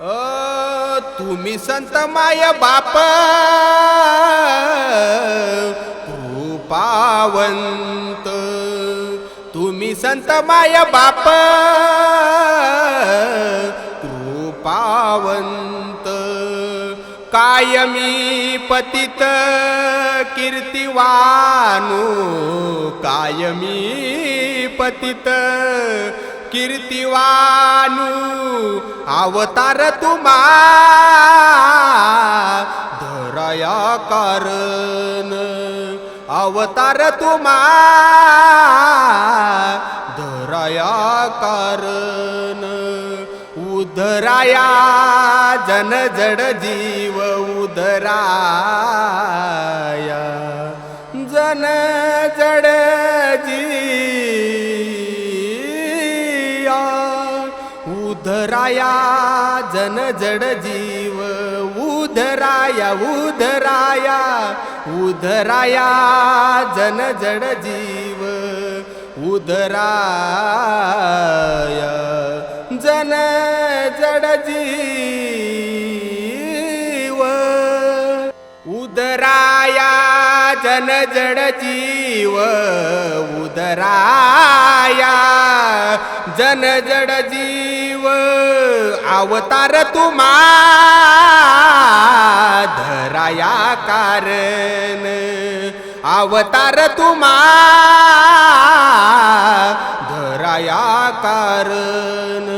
अ, तुम्ही संत माय बाप कृपावंत. तुम्ही संत माय बाप कृपावंत. कायमी पतित कीर्तिवानु कायमी पतित कीर्तिवानू अवतार तुम्हा धरया कारण. अवतार तुम्हा धरया कारण. उधराया जन जड जीव उधराया उधराया जन जड जीव उधराया उधराया उधराया जन जड जीव उधराया जन जड जीव उधराया जन जड जीव उधराया जन जड जीव। अवतार तुमा धराया कारण अवतार तुमा धराया कारण